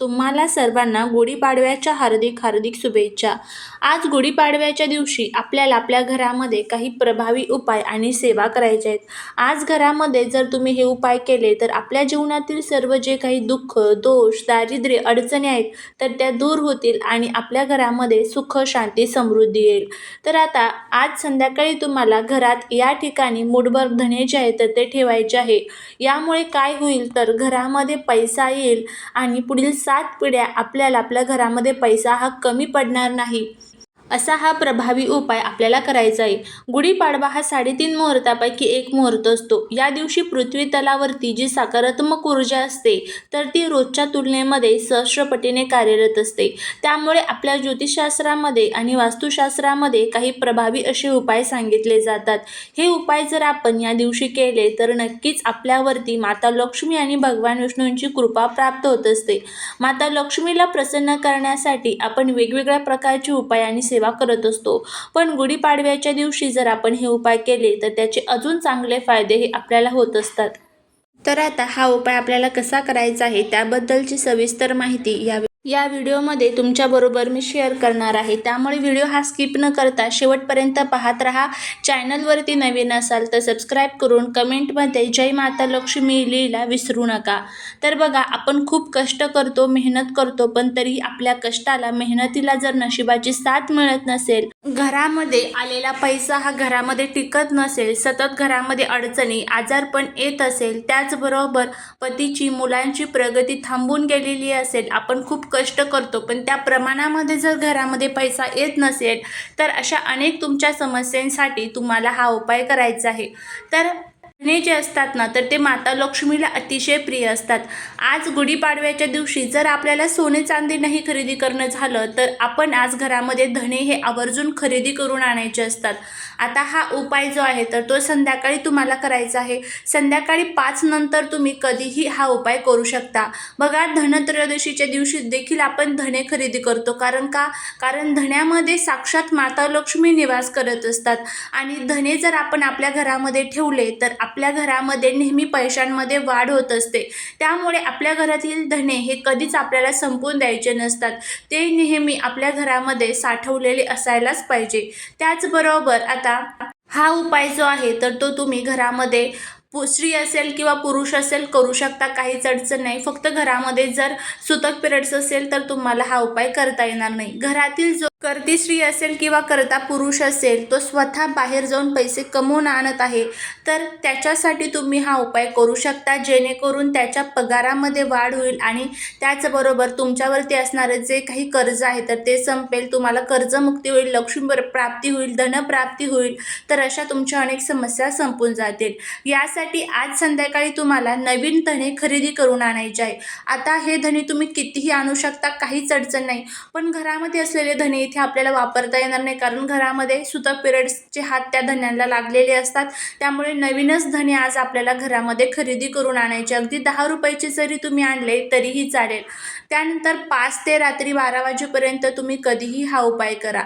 तुम्हाला सर्वांना गुढीपाडव्याच्या हार्दिक हार्दिक शुभेच्छा. आज गुढीपाडव्याच्या दिवशी आपल्याला आपल्या घरामध्ये काही प्रभावी उपाय आणि सेवा करायच्या आहेत. आज घरामध्ये जर तुम्ही हे उपाय केले तर आपल्या जीवनातील सर्व जे काही दुःख दोष दारिद्र्य अडचणी आहेत तर त्या दूर होतील आणि आपल्या घरामध्ये सुख शांती समृद्धी येईल. तर आता आज संध्याकाळी तुम्हाला घरात या ठिकाणी मुठभर धने जे आहे तर ते ठेवायचे आहे. यामुळे काय होईल तर घरामध्ये पैसा येईल आणि पुढील सात पिढ्या आपल्याला आपल्या घरामध्ये पैसा हा कमी पडणार नाही. असा हा प्रभावी उपाय आपल्याला करायचा आहे. गुढीपाडवा हा साडेतीन मुहूर्तापैकी एक मुहूर्त असतो. या दिवशी पृथ्वी तलावरती जी सकारात्मक ऊर्जा असते तर ती रोजच्या तुलनेमध्ये सहस्रपटीने कार्यरत असते. त्यामुळे आपल्या ज्योतिषशास्त्रामध्ये आणि वास्तुशास्त्रामध्ये काही प्रभावी असे उपाय सांगितले जातात. हे उपाय जर आपण या दिवशी केले तर नक्कीच आपल्यावरती माता लक्ष्मी आणि भगवान विष्णूंची कृपा प्राप्त होत असते. माता लक्ष्मीला प्रसन्न करण्यासाठी आपण वेगवेगळ्या प्रकारचे उपाय आणि सेवा करत असतो. पण गुढीपाडव्याच्या दिवशी जर आपण हे उपाय केले तर त्याचे अजून चांगले फायदे हे आपल्याला होत असतात. तर आता हा उपाय आपल्याला कसा करायचा आहे त्याबद्दलची सविस्तर माहिती या या व्हिडिओमध्ये तुमच्याबरोबर मी शेअर करणार आहे. त्यामुळे व्हिडिओ हा स्किप न करता शेवटपर्यंत पाहत राहा. चॅनलवरती नवीन असाल तर सबस्क्राईब करून कमेंटमध्ये जय माता लक्ष्मी लिहिला विसरू नका. तर बघा आपण खूप कष्ट करतो मेहनत करतो पण तरी आपल्या कष्टाला मेहनतीला जर नशिबाची साथ मिळत नसेल घरामध्ये आलेला पैसा हा घरामध्ये टिकत नसेल सतत घरामध्ये अडचणी आजारपण येत असेल त्याचबरोबर पतीची मुलांची प्रगती थांबून गेलेली असेल आपण खूप कष्ट करतो पण त्या प्रमाणामध्ये जर घरामध्ये पैसा येत नसेल तर अशा अनेक तुमच्या समस्यांसाठी तुम्हाला हा उपाय करायचा आहे. तर धने जे असतात ना तर ते माता लक्ष्मीला अतिशय प्रिय असतात. आज गुढीपाडव्याच्या दिवशी जर आपल्याला सोने चांदी नाही खरेदी करणं झालं तर आपण आज घरामध्ये धने हे आवर्जून खरेदी करून आणायचे असतात. आता हा उपाय जो आहे तर तो संध्याकाळी तुम्हाला करायचा आहे. संध्याकाळी पाच नंतर तुम्ही कधीही हा उपाय करू शकता. बघा धनत्रयोदशीच्या दिवशी देखील आपण धने खरेदी करतो. कारण का? कारण धण्यामध्ये साक्षात माता लक्ष्मी निवास करत असतात. आणि धने जर आपण आपल्या घरामध्ये ठेवले तर आपल्या घरामध्ये नेहमी पैशांमध्ये वाढ होत असते. त्यामुळे आपल्या घरातील धने हे कधीच आपल्याला संपवून द्यायचे नसतात. ते नेहमी आपल्या घरामध्ये साठवलेले असायलाच पाहिजे. त्याचबरोबर आता हा उपाय जो आहे तर तो तुम्ही घरामध्ये स्त्री असेल किंवा पुरुष असेल करू शकता काहीच अडचण नाही. फक्त घरामध्ये जर सुतक पिरियड्स असेल तर तुम्हाला हा उपाय करता येणार नाही. घरातील जो करती स्त्री असेल किंवा करता पुरुष असेल तो स्वतः बाहेर जाऊन पैसे कमवून आणत आहे तर त्याच्यासाठी तुम्ही हा उपाय करू शकता जेणेकरून त्याच्या पगारामध्ये वाढ होईल आणि त्याचबरोबर तुमच्यावरती असणारे जे काही कर्ज आहे तर ते संपेल. तुम्हाला कर्जमुक्ती होईल लक्ष्मी प्राप्ती होईल धनप्राप्ती होईल तर अशा तुमच्या अनेक समस्या संपून जातील. यासाठी आज संध्याकाळी तुम्हाला नवीन धने खरेदी करून आणायचे आहे. आता हे धने तुम्ही कितीही आणू शकता काहीच अडचण नाही. पण घरामध्ये असलेले धने इथे आपल्याला वापरता येणार नाही. कारण घरामध्ये सुतक पिरियड्सचे हात त्या धन्यांना लागलेले असतात. त्यामुळे नवीनच धने आज आपल्याला घरामध्ये खरेदी करून आणायचे. अगदी दहा रुपयाचे जरी तुम्ही आणले तरीही चालेल. त्यानंतर पाच ते रात्री बारा वाजेपर्यंत तुम्ही कधीही हा उपाय करा.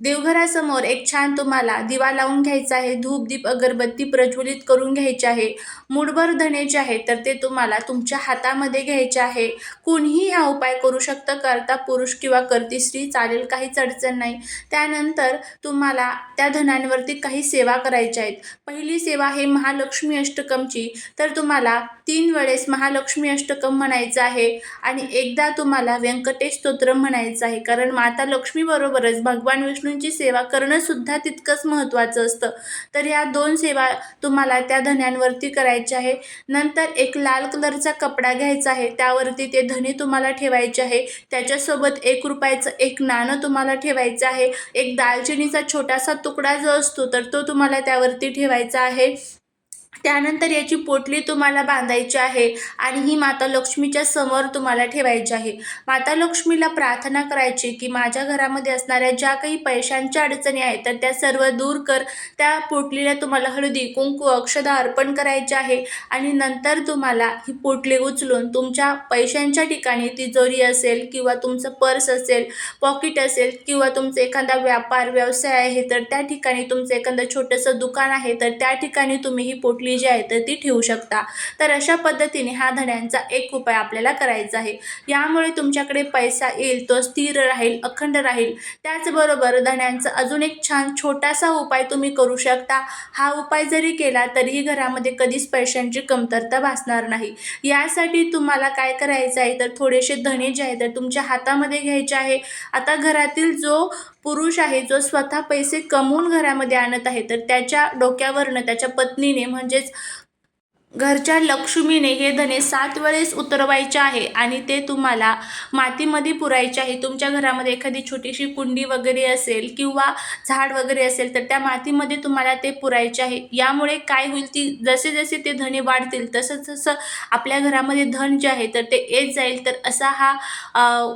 देवघरासमोर एक छान तुम्हाला दिवा लावून घ्यायचा आहे. धूप दीप अगरबत्ती प्रज्वलित करून घ्यायची आहे. मूडभर धने जे आहे तर ते तुम्हाला तुमच्या हातामध्ये घ्यायचे आहे. कुणीही हा उपाय करू शकतं करता पुरुष किंवा करती स्त्री चालेल काहीच अडचण नाही. त्यानंतर तुम्हाला त्या धनांवरती काही सेवा करायच्या आहेत. पहिली सेवा आहे महालक्ष्मी अष्टकमची. तर तुम्हाला तीन वेळेस महालक्ष्मी अष्टकम म्हणायचं आहे आणि एकदा तुम्हाला व्यंकटेश स्तोत्र म्हणायचं आहे. कारण माता लक्ष्मीबरोबरच भगवान विष्णूंची सेवा करणंसुद्धा तितकंच महत्त्वाचं असतं. तर या दोन सेवा तुम्हाला त्या धन्यांवरती करायच्या आहे. नंतर एक लाल कलरचा कपडा घ्यायचा आहे. त्यावरती ते धने तुम्हाला ठेवायचे आहे. त्याच्यासोबत एक रुपयाचं एक नाणं तुम्हाला ठेवायचं आहे. एक दालचिनीचा छोटासा तुकडा जो असतो तर तो तुम्हाला त्यावरती ठेवायचा आहे. त्यानंतर याची पोटली तुम्हाला बांधायची आहे आणि ही माता लक्ष्मीच्या समोर तुम्हाला ठेवायची आहे. माता लक्ष्मीला प्रार्थना करायची की माझ्या घरामध्ये असणाऱ्या ज्या काही पैशांच्या अडचणी आहेत तर त्या सर्व दूर कर. त्या पोटलीला तुम्हाला हळदी कुंकू अक्षदा अर्पण करायचे आहे आणि नंतर तुम्हाला ही पोटली उचलून तुमच्या पैशांच्या ठिकाणी तिजोरी असेल किंवा तुमचं पर्स असेल पॉकेट असेल किंवा तुमचा एखादा व्यापार व्यवसाय आहे तर त्या ठिकाणी तुमचं एखादं छोटंसं दुकान आहे तर त्या ठिकाणी तुम्ही ही पोटली जी आहे तर ती ठेवू शकता. तर अशा पद्धतीने हा धड्यांचा एक उपाय आपल्याला करायचा आहे. यामुळे तुमच्याकडे पैसा येईल तो स्थिर राहील अखंड राहील. त्याचबरोबर धण्यांचा अजून एक छान छोटासा उपाय तुम्ही करू शकता. हा उपाय जरी केला तरीही घरामध्ये कधीच पैशांची कमतरता भासणार नाही. यासाठी तुम्हाला काय करायचं आहे? तर थोडेसे धणे जे आहे तर तुमच्या हातामध्ये घ्यायचे आहे. आता घरातील जो पुरुष आहे जो स्वतः पैसे कमवून घरामध्ये आणत आहे तर त्याच्या डोक्यावरनं त्याच्या पत्नीने म्हणजेच घरच्या लक्ष्मीने हे धने सात वेळेस उतरवायचे आहे आणि ते तुम्हाला मातीमध्ये पुरायचे आहे. तुमच्या घरामध्ये एखादी छोटीशी कुंडी वगैरे असेल किंवा झाड वगैरे असेल तर त्या मातीमध्ये तुम्हाला ते पुरायचे आहे. यामुळे काय होईल ती जसे जसे ते धने वाढतील तसं तसं आपल्या घरामध्ये धन जे आहे तर ते येत जाईल. तर असा हा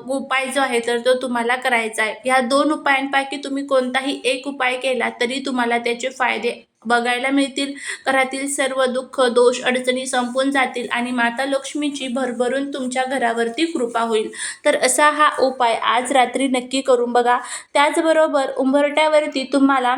उपाय जो आहे तर तो तुम्हाला करायचा आहे. ह्या दोन उपायांपैकी तुम्ही कोणताही एक उपाय केला तरी तुम्हाला त्याचे फायदे बघायला मिळतील. घरातील सर्व दुःख दोष अडचणी संपून जातील आणि माता लक्ष्मीची भरभरून तुमच्या घरावरती कृपा होईल. तर असा हा उपाय आज रात्री नक्की करून बघा. त्याचबरोबर उंबरट्यावरती तुम्हाला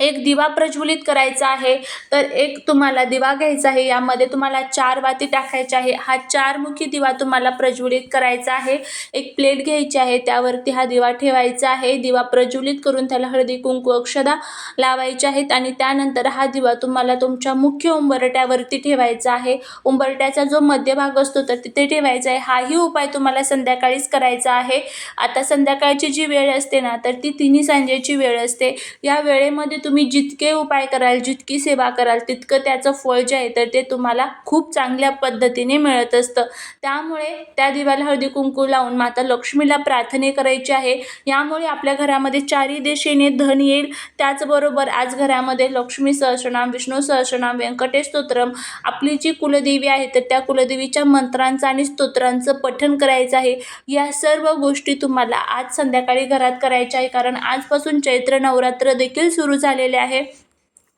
एक दिवा प्रज्वलित करायचा आहे तर एक तुम्हाला दिवा घ्यायचा आहे. यामध्ये तुम्हाला चार वाती टाकायच्या आहे. हा चारमुखी दिवा तुम्हाला प्रज्वलित करायचा आहे. एक प्लेट घ्यायची आहे. त्यावरती हा दिवा ठेवायचा आहे. दिवा प्रज्वलित करून त्याला हळदी कुंकू अक्षदा लावायचे आहेत आणि त्यानंतर हा दिवा तुम्हाला तुमच्या मुख्य उंबरट्यावरती ठेवायचा आहे. उंबरट्याचा जो मध्यभाग असतो तर तिथे ठेवायचा आहे. हाही उपाय तुम्हाला संध्याकाळीच करायचा आहे. आता संध्याकाळची जी वेळ असते ना तर ती तिन्ही सांजेची वेळ असते. या वेळेमध्ये तुम्ही जितके उपाय कराल जितकी सेवा कराल तितकं त्याचं फळ जे आहे तर ते तुम्हाला खूप चांगल्या पद्धतीने मिळत असतं. त्यामुळे त्या दिवाला हळदी कुंकू लावून माता लक्ष्मीला प्रार्थने करायची आहे. यामुळे आपल्या घरामध्ये चारी दिशेने धन येईल. त्याचबरोबर आज घरामध्ये लक्ष्मी सहस्रनाम विष्णू सहस्रनाम व्यंकटेश स्तोत्रम आपली जी कुलदेवी आहे तर त्या कुलदेवीच्या मंत्रांचं आणि स्तोत्रांचं पठण करायचं आहे. या सर्व गोष्टी तुम्हाला आज संध्याकाळी घरात करायच्या आहे कारण आजपासून चैत्र नवरात्र देखील सुरू झाले झालेले आहे.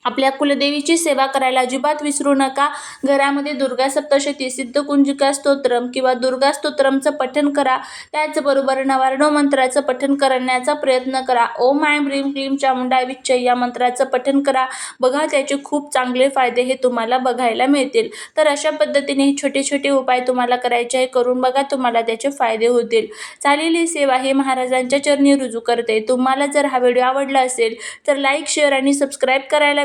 आपल्या कुलदेवीची सेवा करायला अजिबात विसरू नका. घरामध्ये दुर्गा सप्तशती सिद्धकुंजिका स्तोत्रम किंवा दुर्गा स्तोत्रमचं पठण करा. त्याचबरोबर नवारणव मंत्राचं पठण करण्याचा प्रयत्न करा. ओम आय ब्रीम क्लीम चामुंडा विच्चय या मंत्राचं पठण करा. बघा त्याचे खूप चांगले फायदे हे तुम्हाला बघायला मिळतील. तर अशा पद्धतीने हे छोटे छोटे उपाय तुम्हाला करायचे आहे करून बघा तुम्हाला त्याचे फायदे होतील. चालेली सेवा हे महाराजांच्या चरणी रुजू करते. तुम्हाला जर हा व्हिडिओ आवडला असेल तर लाईक शेअर आणि सबस्क्राईब करायला